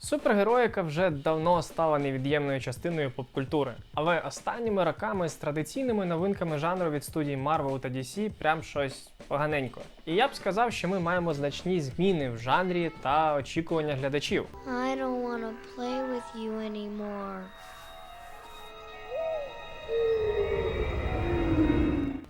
Супергероїка вже давно стала невід'ємною частиною попкультури, але останніми роками з традиційними новинками жанру від студії Marvel та DC прям щось поганенько. І я б сказав, що ми маємо значні зміни в жанрі та очікування глядачів. I don't wanna play with you anymore.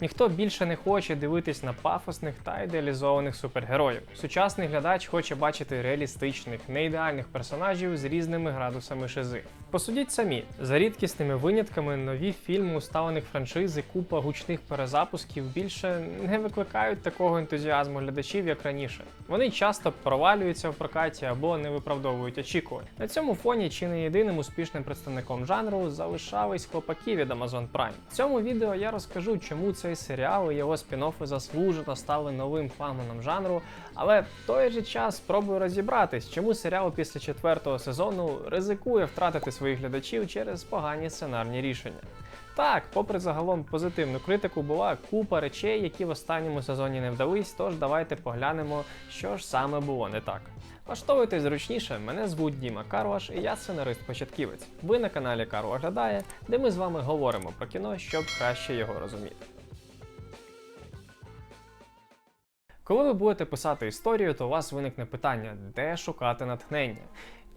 Ніхто більше не хоче дивитись на пафосних та ідеалізованих супергероїв. Сучасний глядач хоче бачити реалістичних, неідеальних персонажів з різними градусами шизи. Посудіть самі, за рідкісними винятками нові фільми усталених франшиз і купа гучних перезапусків більше не викликають такого ентузіазму глядачів, як раніше. Вони часто провалюються в прокаті або не виправдовують очікувань. На цьому фоні чи не єдиним успішним представником жанру залишались хлопаки від Amazon Prime. В цьому відео я розкажу, чому цей серіал і його спін-оффи заслужено стали новим флагманом жанру, але в той же час спробую розібратись, чому серіал після четвертого сезону ризикує втратити своїх глядачів через погані сценарні рішення. Так, попри загалом позитивну критику, була купа речей, які в останньому сезоні не вдались, тож давайте поглянемо, що ж саме було не так. Влаштовуйтесь зручніше, мене звуть Діма Карваш і я сценарист-початківець. Ви на каналі Карл оглядає, де ми з вами говоримо про кіно, щоб краще його розуміти. Коли ви будете писати історію, то у вас виникне питання, де шукати натхнення.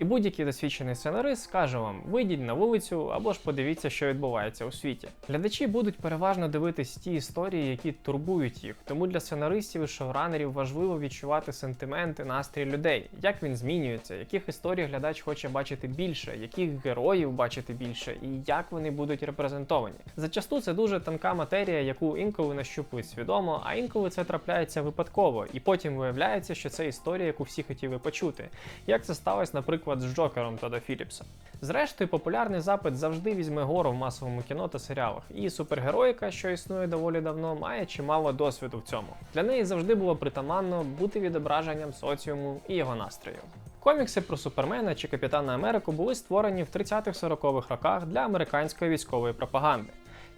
І будь-який досвідчений сценарист скаже вам: вийдіть на вулицю або ж подивіться, що відбувається у світі. Глядачі будуть переважно дивитись ті історії, які турбують їх. Тому для сценаристів і шоуранерів важливо відчувати сентименти, настрій людей, як він змінюється, яких історій глядач хоче бачити більше, яких героїв бачити більше, і як вони будуть репрезентовані. Зачасту це дуже тонка матерія, яку інколи нащупують свідомо, а інколи це трапляється випадково, і потім виявляється, що це історія, яку всі хотіли почути. Як це сталося, наприклад, з Джокером Тода Філіпса. Зрештою, популярний запит завжди візьме гору в масовому кіно та серіалах, і супергероїка, що існує доволі давно, має чимало досвіду в цьому. Для неї завжди було притаманно бути відображенням соціуму і його настрою. Комікси про Супермена чи Капітана Америку були створені в 30-40-х роках для американської військової пропаганди.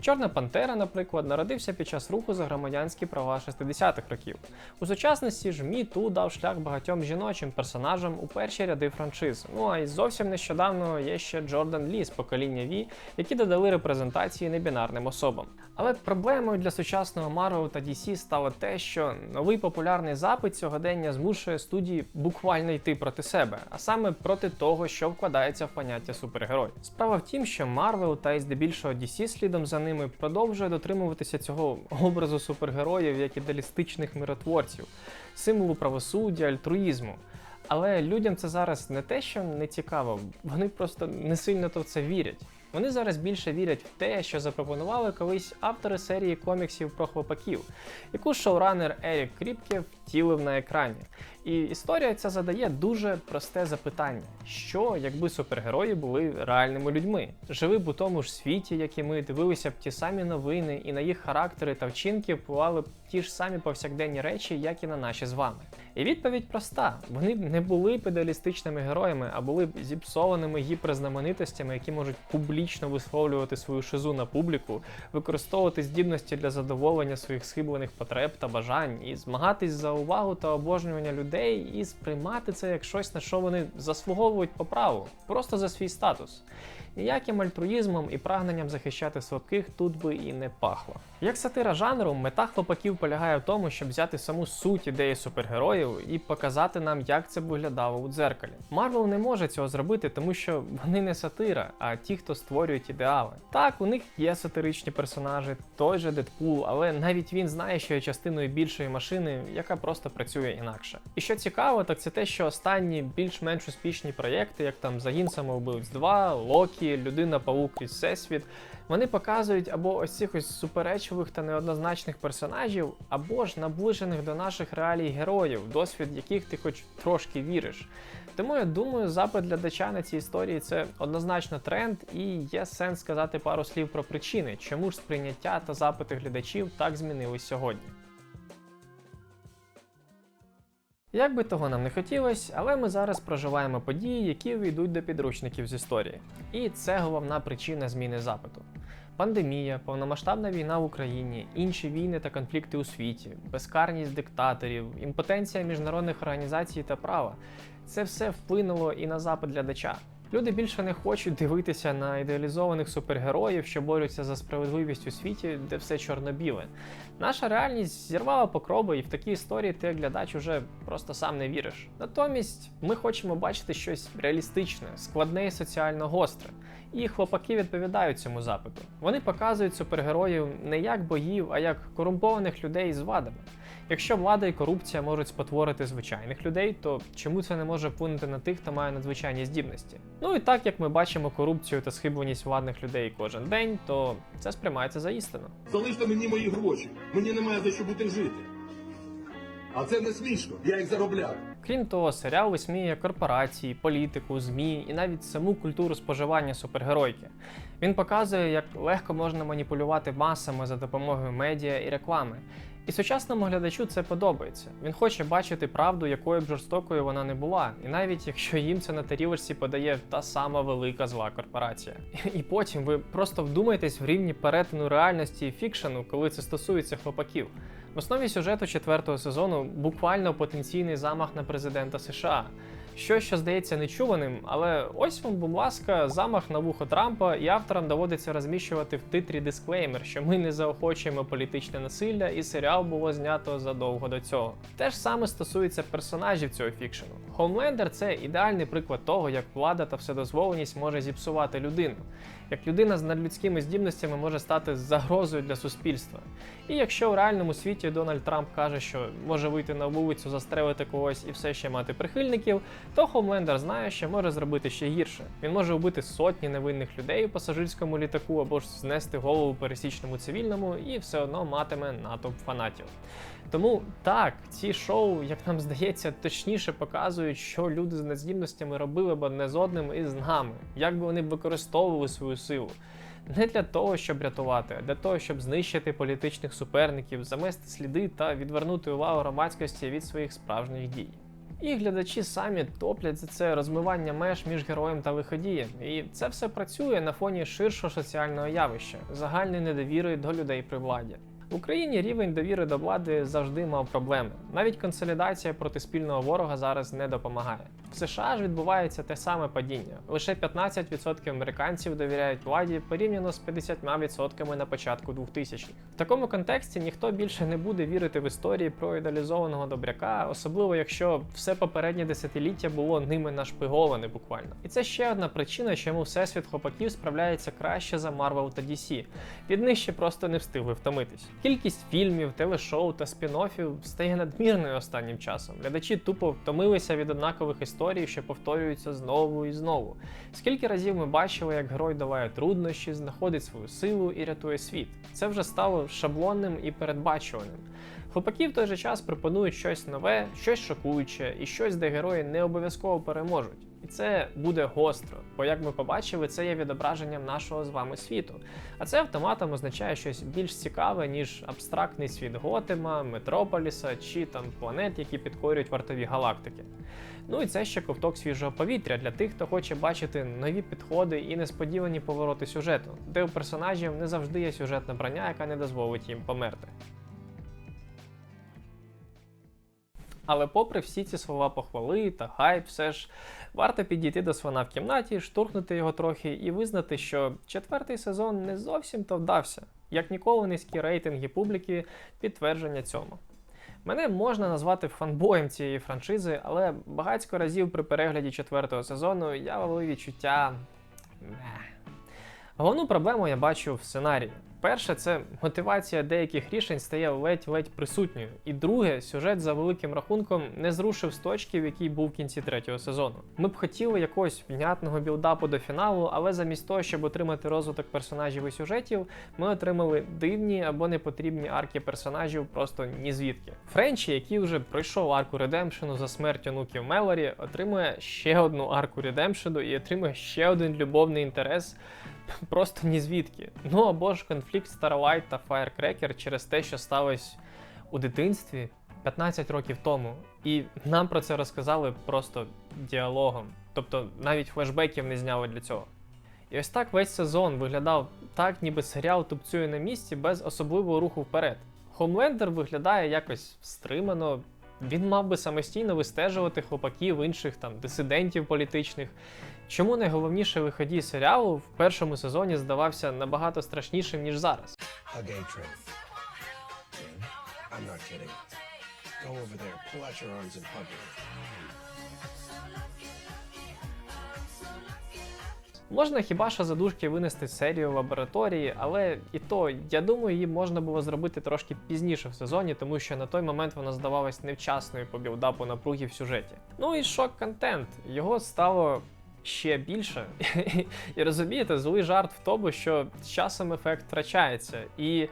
Чорна Пантера, наприклад, народився під час руху за громадянські права 60-х років. У сучасності ж Мі Ту дав шлях багатьом жіночим персонажам у перші ряди франшиз. Ну а й зовсім нещодавно є ще Джордан Лі з покоління Ві, які додали репрезентації небінарним особам. Але проблемою для сучасного Marvel та DC стало те, що новий популярний запит сьогодення змушує студії буквально йти проти себе, а саме проти того, що вкладається в поняття супергерой. Справа в тім, що Marvel та й здебільшого DC слідом за ними продовжує дотримуватися цього образу супергероїв як ідеалістичних миротворців, символу правосуддя, альтруїзму. Але людям це зараз не те, що не цікаво, вони просто не сильно то в це вірять. Вони зараз більше вірять в те, що запропонували колись автори серії коміксів про хлопаків, яку шоуранер Ерік Кріпке втілив на екрані. І історія ця задає дуже просте запитання: що, якби супергерої були реальними людьми, жили б у тому ж світі, як і ми, дивилися б ті самі новини, і на їх характери та вчинки впливали б ті ж самі повсякденні речі, як і на наші з вами. І відповідь проста: вони б не були б ідеалістичними героями, а були б зіпсованими гіперзнаменитостями, які можуть публічно висловлювати свою шизу на публіку, використовувати здібності для задоволення своїх схиблених потреб та бажань, і змагатись за увагу та обожнювання людей, і сприймати це як щось, на що вони заслуговують по праву, просто за свій статус. Ніяким альтруїзмом і прагненням захищати слабких тут би і не пахло. Як сатира жанру, мета хлопаків полягає в тому, щоб взяти саму суть ідеї супергероїв і показати нам, як це б виглядало у дзеркалі. Марвел не може цього зробити, тому що вони не сатира, а ті, хто створюють ідеали. Так, у них є сатиричні персонажі, той же Дедпул, але навіть він знає, що є частиною більшої машини, яка просто працює інакше. І що цікаво, так це те, що останні більш-менш успішні проєкти, як там Загін самовбивць 2, Локі, Людина Паук і Всесвіт, вони показують або ось цих ось суперечливих та неоднозначних персонажів, або ж наближених до наших реалій героїв, досвід яких ти хоч трошки віриш. Тому я думаю, запит глядача на ці історії це однозначно тренд, і є сенс сказати пару слів про причини, чому ж сприйняття та запити глядачів так змінились сьогодні. Як би того нам не хотілося, але ми зараз проживаємо події, які війдуть до підручників з історії. І це головна причина зміни запиту. Пандемія, повномасштабна війна в Україні, інші війни та конфлікти у світі, безкарність диктаторів, імпотенція міжнародних організацій та права. Це все вплинуло і на запит глядача. Люди більше не хочуть дивитися на ідеалізованих супергероїв, що борються за справедливість у світі, де все чорно-біле. Наша реальність зірвала покроби, і в такі історії ти глядач уже просто сам не віриш. Натомість ми хочемо бачити щось реалістичне, складне і соціально гостре. І хлопаки відповідають цьому запиту. Вони показують супергероїв не як боїв, а як корумпованих людей з вадами. Якщо влада і корупція можуть спотворити звичайних людей, то чому це не може вплинути на тих, хто має надзвичайні здібності? Ну і так як ми бачимо корупцію та схибленість владних людей кожен день, то це сприймається за істину. Залиште мені мої гроші. Мені немає за що бути жити. А це не смішно. Я їх заробляю. Крім того, серіал висміює корпорації, політику, ЗМІ і навіть саму культуру споживання супергеройки. Він показує, як легко можна маніпулювати масами за допомогою медіа і реклами. І сучасному глядачу це подобається. Він хоче бачити правду, якою б жорстокою вона не була, і навіть якщо їм це на тарілочці подає та сама велика зла корпорація. І потім ви просто вдумайтесь в рівні перетину реальності і фікшену, коли це стосується хлопаків. В основі сюжету четвертого сезону буквально потенційний замах на президента США. Що, що здається нечуваним, але ось вам, будь ласка, замах на вухо Трампа, і авторам доводиться розміщувати в титрі дисклеймер, що ми не заохочуємо політичне насилля, і серіал було знято задовго до цього. Те ж саме стосується персонажів цього фікшену. Хоумлендер це ідеальний приклад того, як влада та вседозволеність може зіпсувати людину, як людина з надлюдськими здібностями може стати загрозою для суспільства. І якщо в реальному світі Дональд Трамп каже, що може вийти на вулицю, застрелити когось і все ще мати прихильників, то Хомлендер знає, що може зробити ще гірше. Він може вбити сотні невинних людей у пасажирському літаку або ж знести голову пересічному цивільному і все одно матиме натовп фанатів. Тому так, ці шоу, як нам здається, точніше показують, що люди з нездібностями робили б одне з одним і з нами, як би вони б використовували свою силу. Не для того, щоб рятувати, а для того, щоб знищити політичних суперників, замести сліди та відвернути увагу громадськості від своїх справжніх дій. І глядачі самі топлять за це розмивання меж між героєм та виходієм. І це все працює на фоні ширшого соціального явища, загальної недовіри до людей при владі. В Україні рівень довіри до влади завжди мав проблеми. Навіть консолідація проти спільного ворога зараз не допомагає. В США ж відбувається те саме падіння. Лише 15% американців довіряють владі порівняно з 50% на початку 2000-х. В такому контексті ніхто більше не буде вірити в історії про ідеалізованого добряка, особливо якщо все попереднє десятиліття було ними нашпиговане буквально. І це ще одна причина, чому всесвіт хлопаків справляється краще за Marvel та DC. Від них ще просто не встигли втомитись. Кількість фільмів, телешоу та спін-оффів стає надмірною останнім часом. Глядачі тупо втомилися від однакових історій, що повторюються знову і знову. Скільки разів ми бачили, як герой долає труднощі, знаходить свою силу і рятує світ. Це вже стало шаблонним і передбачуваним. Хлопаки в той же час пропонують щось нове, щось шокуюче і щось, де герої не обов'язково переможуть. І це буде гостро, бо як ми побачили, це є відображенням нашого з вами світу. А це автоматом означає щось більш цікаве, ніж абстрактний світ Готема, Метрополіса чи там планет, які підкорюють вартові галактики. Ну і це ще ковток свіжого повітря для тих, хто хоче бачити нові підходи і несподівані повороти сюжету, де у персонажів не завжди є сюжетна броня, яка не дозволить їм померти. Але попри всі ці слова похвали та хайп, все ж варто підійти до слона в кімнаті, штурхнути його трохи і визнати, що четвертий сезон не зовсім то вдався. Як ніколи низькі рейтинги публіки підтвердження цьому. Мене можна назвати фанбоєм цієї франшизи, але багатько разів при перегляді четвертого сезону я ловив відчуття. Головну проблему я бачу в сценарії. Перше, це мотивація деяких рішень стає ледь-ледь присутньою. І друге, сюжет за великим рахунком не зрушив з точки, в якій був в кінці третього сезону. Ми б хотіли якогось внятного білдапу до фіналу, але замість того, щоб отримати розвиток персонажів і сюжетів, ми отримали дивні або непотрібні арки персонажів просто ні звідки. Френчі, який вже пройшов арку редемпшену за смерть онуків Мелорі, отримує ще одну арку редемпшену і отримує ще один любовний інтерес просто ні звідки. Ну або ж конфлікт Starlight та Firecracker через те, що сталося у дитинстві 15 років тому. І нам про це розказали просто діалогом. Тобто навіть флешбеків не зняли для цього. І ось так весь сезон виглядав так, ніби серіал тупцює на місці без особливого руху вперед. Хомлендер виглядає якось стримано, Він мав би самостійно вистежувати хлопаків інших там дисидентів політичних. Чому найголовніше виході серіалу в першому сезоні здавався набагато страшнішим, ніж зараз? Можна хіба що задушки винести серію в лабораторії, але і то, я думаю, її можна було зробити трошки пізніше в сезоні, тому що на той момент вона здавалась невчасною по білдапу напруги в сюжеті. Ну і шок-контент. Його стало ще більше. І розумієте, злий жарт в тому, що з часом ефект втрачається. І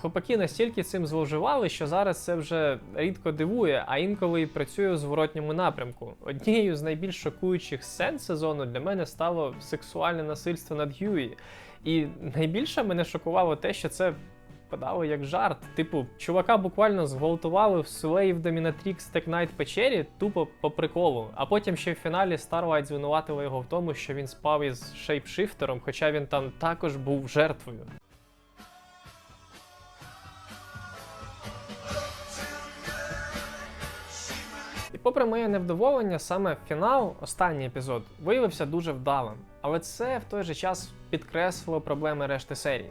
хлопаки настільки цим зловживали, що зараз це вже рідко дивує, а інколи і працює у зворотньому напрямку. Однією з найбільш шокуючих сцен сезону для мене стало сексуальне насильство над Гьюї. І найбільше мене шокувало те, що це подало як жарт. Типу, чувака буквально зґвалтували в Слейв Домінатрікс Текнайт печері тупо по приколу. А потім ще в фіналі Starlight звинуватила його в тому, що він спав із шейпшифтером, хоча він там також був жертвою. І попри моє невдоволення, саме фінал, останній епізод, виявився дуже вдалим. Але це в той же час підкреслило проблеми решти серії.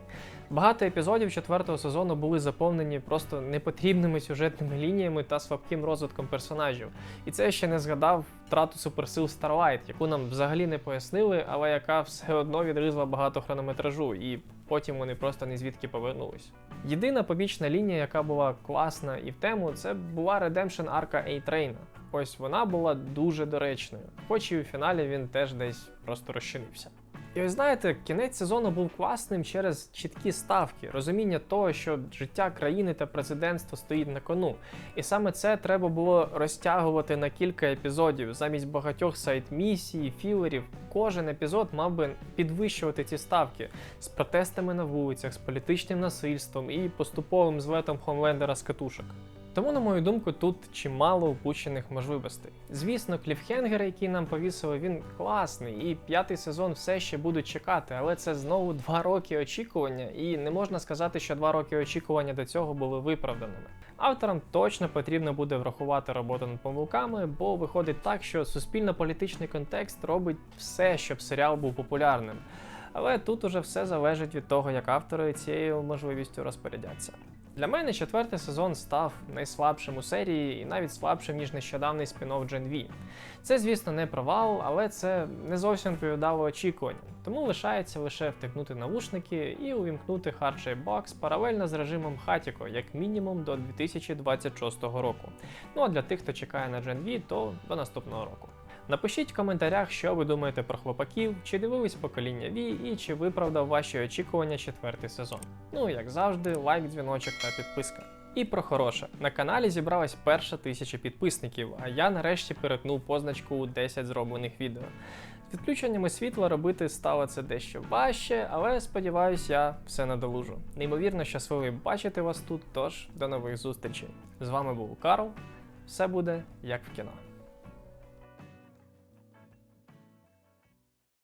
Багато епізодів четвертого сезону були заповнені просто непотрібними сюжетними лініями та слабким розвитком персонажів. І це ще не згадав втрату суперсил Starlight, яку нам взагалі не пояснили, але яка все одно відризла багато хронометражу, і потім вони просто ні звідки повернулись. Єдина побічна лінія, яка була класна і в тему, це була редемпшн арка A-Train. Ось вона була дуже доречною, хоч і у фіналі він теж десь просто розчинився. І ось знаєте, кінець сезону був класним через чіткі ставки, розуміння того, що життя країни та президентства стоїть на кону. І саме це треба було розтягувати на кілька епізодів замість багатьох сайт-місій, філерів. Кожен епізод мав би підвищувати ці ставки з протестами на вулицях, з політичним насильством і поступовим злетом Хомлендера з катушок. Тому, на мою думку, тут чимало упущених можливостей. Звісно, кліфхенгер, який нам повісили, він класний, і п'ятий сезон все ще будуть чекати, але це знову два роки очікування, і не можна сказати, що два роки очікування до цього були виправданими. Авторам точно потрібно буде врахувати роботу над помилками, бо виходить так, що суспільно-політичний контекст робить все, щоб серіал був популярним. Але тут уже все залежить від того, як автори цією можливістю розпорядяться. Для мене четвертий сезон став найслабшим у серії і навіть слабшим, ніж нещодавний спін-офф Gen V. Це, звісно, не провал, але це не зовсім відповідало очікуванням. Тому лишається лише втикнути навушники і увімкнути Hardshare Box паралельно з режимом Хатіко, як мінімум до 2026 року. Ну а для тих, хто чекає на Gen V, то до наступного року. Напишіть в коментарях, що ви думаєте про хлопаків, чи дивились покоління V і чи виправдав ваші очікування четвертий сезон. Ну як завжди, лайк, дзвіночок та підписка. І про хороше. На каналі зібралась перша тисяча підписників, а я нарешті перетнув позначку у 10 зроблених відео. З відключеннями світла робити стало це дещо важче, але сподіваюсь, я все надолужу. Неймовірно щасливий бачити вас тут, тож до нових зустрічей. З вами був Карл. Все буде як в кіно.